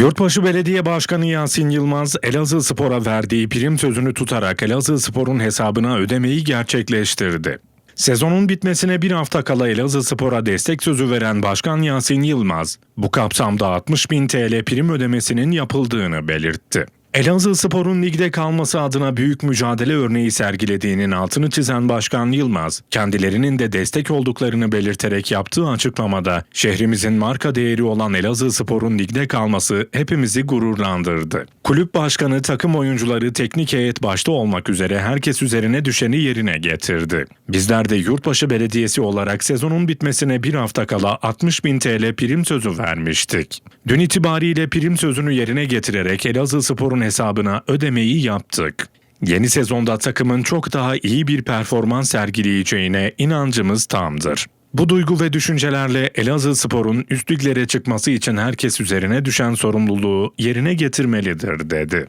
Yurtbaşı Belediye Başkanı Yasin Yılmaz, Elazığ Spor'a verdiği prim sözünü tutarak Elazığ Spor'un hesabına ödemeyi gerçekleştirdi. Sezonun bitmesine bir hafta kala Elazığ Spor'a destek sözü veren Başkan Yasin Yılmaz, bu kapsamda 60 bin TL prim ödemesinin yapıldığını belirtti. Elazığ Spor'un ligde kalması adına büyük mücadele örneği sergilediğinin altını çizen Başkan Yılmaz, kendilerinin de destek olduklarını belirterek yaptığı açıklamada şehrimizin marka değeri olan Elazığ Spor'un ligde kalması hepimizi gururlandırdı. Kulüp başkanı, takım oyuncuları, teknik heyet başta olmak üzere herkes üzerine düşeni yerine getirdi. Bizler de Yurtbaşı Belediyesi olarak sezonun bitmesine bir hafta kala 60 bin TL prim sözü vermiştik. Dün itibariyle prim sözünü yerine getirerek Elazığ Spor'un hesabına ödemeyi yaptık. Yeni sezonda takımın çok daha iyi bir performans sergileyeceğine inancımız tamdır. Bu duygu ve düşüncelerle Elazığ Spor'un üst liglere çıkması için herkes üzerine düşen sorumluluğu yerine getirmelidir dedi.